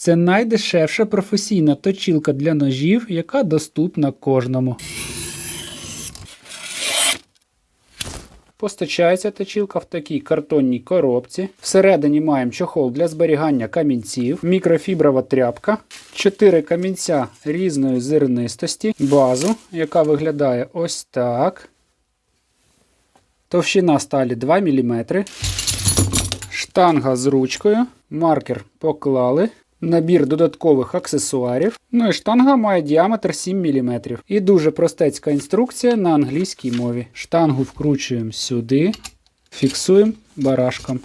Це найдешевша професійна точілка для ножів, яка доступна кожному. Постачається точілка в такій картонній коробці. Всередині маємо чохол для зберігання камінців, мікрофіброва тряпка, 4 камінця різної зернистості, базу, яка виглядає ось так. Товщина сталі 2 мм. Штанга з ручкою. Маркер поклали. Набір додаткових аксесуарів. Ну і штанга має діаметр 7 мм. І дуже простецька інструкція на англійській мові. Штангу вкручуємо сюди, фіксуємо барашком.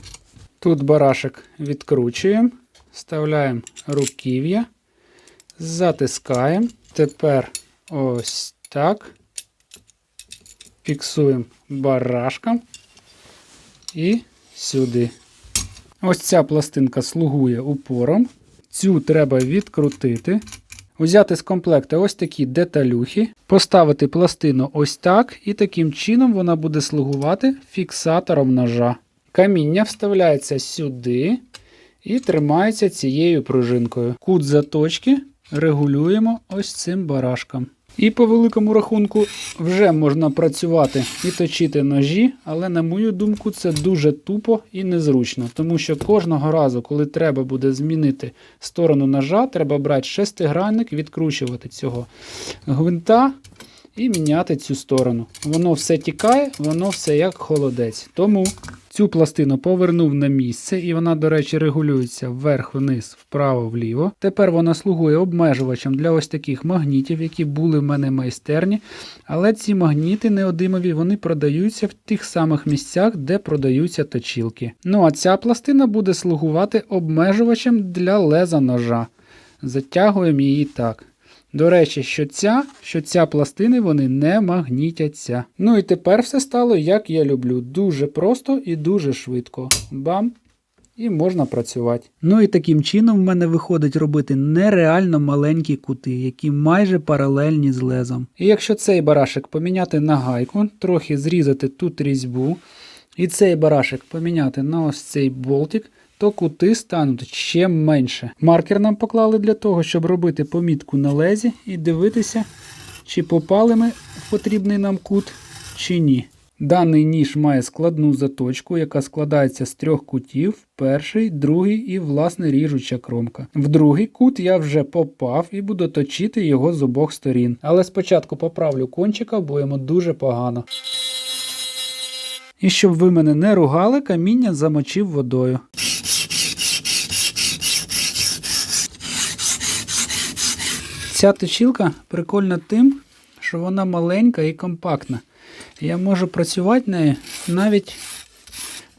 Тут барашек відкручуємо, вставляємо руків'я, затискаємо. Тепер ось так. Фіксуємо барашком і сюди. Ось ця пластинка слугує упором. Цю треба відкрутити. Взяти з комплекта ось такі деталюхи, поставити пластину ось так, і таким чином вона буде слугувати фіксатором ножа. Каміння вставляється сюди і тримається цією пружинкою. Кут заточки регулюємо ось цим барашком. І по великому рахунку вже можна працювати і точити ножі, але на мою думку, це дуже тупо і незручно, тому що кожного разу, коли треба буде змінити сторону ножа, треба брати шестигранник, відкручувати цього гвинта і міняти цю сторону. Воно все тікає, воно все як холодець. Тому цю пластину повернув на місце, і вона, до речі, регулюється вверх-вниз, вправо-вліво. Тепер вона слугує обмежувачем для ось таких магнітів, які були в мене майстерні. Але ці магніти неодимові вони продаються в тих самих місцях, де продаються точілки. Ну а ця пластина буде слугувати обмежувачем для леза ножа. Затягуємо її так. До речі, що ця, що ця пластини вони не магнітяться. Ну і тепер все стало, як я люблю. Дуже просто і дуже швидко. Бам! І можна працювати. Ну і таким чином в мене виходить робити нереально маленькі кути, які майже паралельні з лезом. І якщо цей барашек поміняти на гайку, трохи зрізати тут різьбу, і цей барашек поміняти на ось цей болтик, то кути стануть ще менше. Маркер нам поклали для того, щоб робити помітку на лезі і дивитися, чи попали ми в потрібний нам кут, чи ні. Даний ніж має складну заточку, яка складається з трьох кутів: перший, другий і, власне, ріжуча кромка. В другий кут я вже попав і буду точити його з обох сторін. Але спочатку поправлю кончика, бо йому дуже погано. І щоб ви мене не ругали, каміння замочив водою. Ця точілка прикольна тим, що вона маленька і компактна. Я можу працювати нею навіть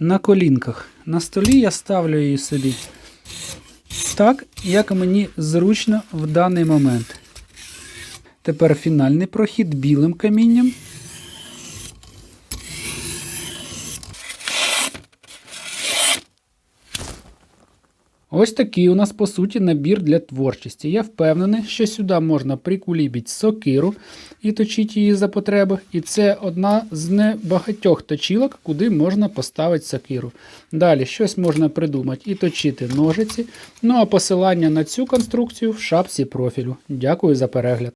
на колінках. На столі я ставлю її собі так, як мені зручно в даний момент. Тепер фінальний прохід білим камінням. Ось такий у нас по суті набір для творчості. Я впевнений, що сюди можна прикулібіть сокиру і точити її за потреби. І це одна з небагатьох точілок, куди можна поставити сокиру. Далі щось можна придумати і точити ножиці. Ну а посилання на цю конструкцію в шапці профілю. Дякую за перегляд.